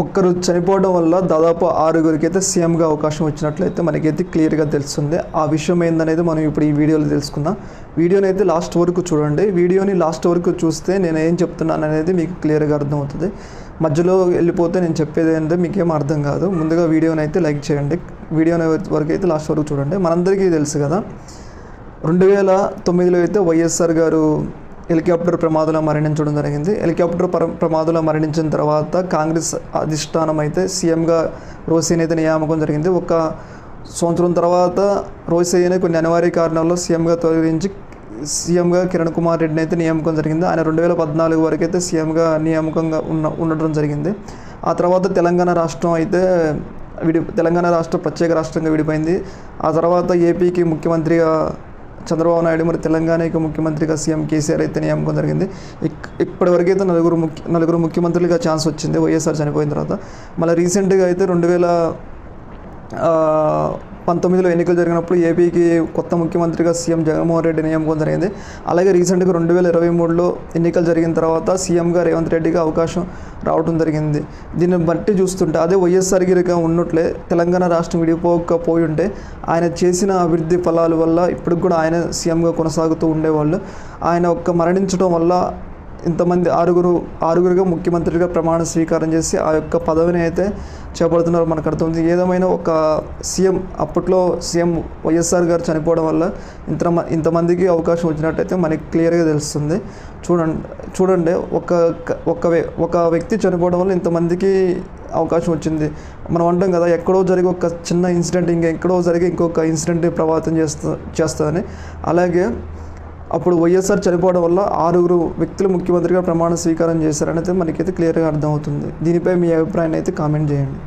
ఒక్కరు చనిపోవడం వల్ల దాదాపు ఆరుగురికి అయితే సీఎంగా అవకాశం వచ్చినట్లయితే మనకైతే క్లియర్గా తెలుస్తుంది. ఆ విషయం ఏందనేది మనం ఇప్పుడు ఈ వీడియోలో తెలుసుకుందాం. వీడియోని అయితే లాస్ట్ వరకు చూడండి. వీడియోని లాస్ట్ వరకు చూస్తే నేను ఏం చెప్తున్నాను అనేది మీకు క్లియర్గా అర్థమవుతుంది. మధ్యలో వెళ్ళిపోతే నేను చెప్పేది ఏంటంటే మీకేం అర్థం కాదు. ముందుగా వీడియోని అయితే లైక్ చేయండి. వీడియోని వరకు అయితే లాస్ట్ వరకు చూడండి. మనందరికీ తెలుసు కదా రెండు వేల తొమ్మిదిలో అయితే వైఎస్ఆర్ గారు హెలికాప్టర్ ప్రమాదంలో మరణించడం జరిగింది. హెలికాప్టర్ పర ప్రమాదంలో మరణించిన తర్వాత కాంగ్రెస్ అధిష్టానం అయితే సీఎంగా రోసీని అయితే నియామకం జరిగింది. ఒక సంవత్సరం తర్వాత రోసీని కొన్ని అనివార్య కారణాల్లో సీఎంగా తొలగించి సీఎంగా కిరణ్ కుమార్ రెడ్డిని అయితే నియామకం జరిగింది. ఆయన రెండు వేల పద్నాలుగు వరకు అయితే సీఎంగా నియామకంగా ఉన్న ఉండడం జరిగింది. ఆ తర్వాత తెలంగాణ రాష్ట్రం అయితే విడి తెలంగాణ రాష్ట్రం ప్రత్యేక రాష్ట్రంగా విడిపోయింది. ఆ తర్వాత ఏపీకి ముఖ్యమంత్రిగా చంద్రబాబు నాయుడు మరి తెలంగాణకి ముఖ్యమంత్రిగా సీఎం కేసీఆర్ అయితే నియామకం జరిగింది. ఇక్ ఇప్పటివరకు అయితే నలుగురు ముఖ్య నలుగురు ముఖ్యమంత్రులుగా ఛాన్స్ వచ్చింది వైఎస్ఆర్ చనిపోయిన తర్వాత. మళ్ళీ రీసెంట్గా అయితే రెండు వేల పంతొమ్మిదిలో ఎన్నికలు జరిగినప్పుడు ఏపీకి కొత్త ముఖ్యమంత్రిగా సీఎం జగన్మోహన్ రెడ్డి నియామకం జరిగింది. అలాగే రీసెంట్గా రెండు వేల ఇరవై మూడులో ఎన్నికలు జరిగిన తర్వాత సీఎంగా రేవంత్ రెడ్డికి అవకాశం రావడం జరిగింది. దీన్ని బట్టి చూస్తుంటే అదే వైఎస్ఆర్ గిరిగా ఉన్నట్లే తెలంగాణ రాష్ట్రం విడిపోకపోయి ఉంటే ఆయన చేసిన అభివృద్ధి ఫలాల వల్ల ఇప్పటికి కూడా ఆయన సీఎంగా కొనసాగుతూ ఉండేవాళ్ళు. ఆయన ఒక్క మరణించడం వల్ల ఇంతమంది ఆరుగురు ఆరుగురుగా ముఖ్యమంత్రిగా ప్రమాణ స్వీకారం చేసి ఆ యొక్క పదవిని అయితే చేపడుతున్నారు మనకు అర్థమవుతుంది. ఏదేమైనా ఒక సీఎం అప్పట్లో సీఎం వైఎస్ఆర్ గారు చనిపోవడం వల్ల ఇంత ఇంతమందికి అవకాశం వచ్చినట్టయితే మనకి క్లియర్గా తెలుస్తుంది. చూడండి చూడండి ఒక ఒక ఒక వ్యక్తి చనిపోవడం వల్ల ఇంతమందికి అవకాశం వచ్చింది. మనం అంటాం కదా ఎక్కడో జరిగే ఒక చిన్న ఇన్సిడెంట్ ఇంకా ఎక్కడో జరిగే ఇంకొక ఇన్సిడెంట్ ప్రభావితం చేస్తా చేస్తుందని. అలాగే అప్పుడు వైఎస్ఆర్ చనిపోవడం వల్ల ఆరుగురు వ్యక్తులు ముఖ్యమంత్రిగా ప్రమాణ స్వీకారం చేశారనేది మనకైతే క్లియర్గా అర్థమవుతుంది. దీనిపై మీ అభిప్రాయాన్ని అయితే కామెంట్ చేయండి.